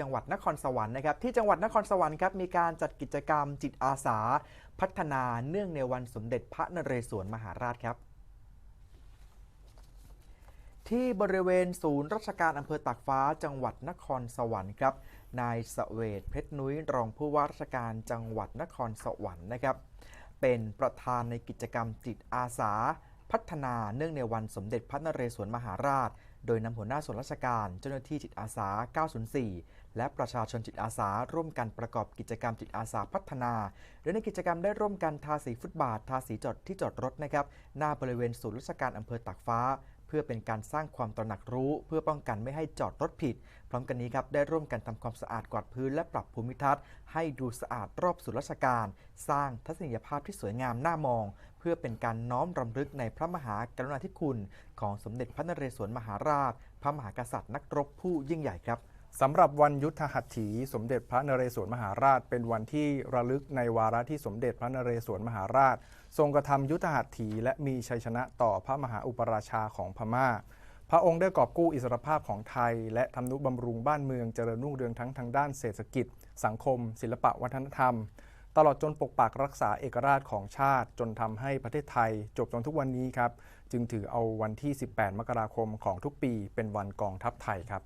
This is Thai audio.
จังหวัดนครสวรรค์นะครับที่จังหวัดนครสวรรค์ครับมีการจัดกิจกรรมจิตอาสา พัฒนาเนื่องในวันสมเด็จพระนเรศวรมหาราชครับ ที่บริเวณศูนย์ราชการอำเภอตากฟ้า จังหวัดนครสวรรค์ครับนายสเวทเพชรนุ้ยรองผู้ว่าราชการจังหวัดนครสวรรค์นะครับเป็นประธานในกิจกรรมจิตอาสา พัฒนาเนื่องในวันสมเด็จพระนเรศวรมหาราช โดยนำหัวหน้าส่วนราชการ เจ้าหน้าที่จิตอาสา 904 และประชาชนจิตอาสา ร่วมกันประกอบกิจกรรมจิตอาสาพัฒนาโดยในกิจกรรมได้ร่วมกันทาสีฟุตบาท ทาสีจอดที่จอดรถนะครับหน้าบริเวณศูนย์ราชการอำเภอตากฟ้า พื่อเป็นการสร้างความตระหนักรู้ เพื่อป้องกันไม่ให้จอดรถผิด พร้อมกันนี้ครับได้ร่วมกันทำความสะอาดกวาดพื้นและปรับภูมิทัศน์ ให้ดูสะอาดรอบศูนย์ราชการ สร้างทัศนียภาพที่สวยงามน่ามอง เพื่อเป็นการน้อมรำลึกในพระมหากรุณาธิคุณ ของสมเด็จพระนเรศวรมหาราช พระมหากษัตริย์นักรบผู้ยิ่งใหญ่ครับ สำหรับวันยุทธหัตถี สมเด็จพระนเรศวรมหาราช เป็นวันที่ระลึกในวาระที่สมเด็จพระนเรศวรมหาราช ทรงกระทำยุทธหัตถีและมีชัยชนะต่อพระมหาอุปราชาของพม่า พระองค์ได้กอบกู้อิสรภาพของไทย และทำนุบำรุงบ้านเมืองเจริญรุ่งเรืองทั้งทางด้านเศรษฐกิจ สังคม ศิลปะวัฒนธรรม ตลอดจนปกปักรักษาเอกราชของชาติ จนทำให้ประเทศไทย จบจนทุกวันนี้ครับ จึงถือเอาวันที่ 18 มกราคมของทุกปี เป็นวันกองทัพไทยครับ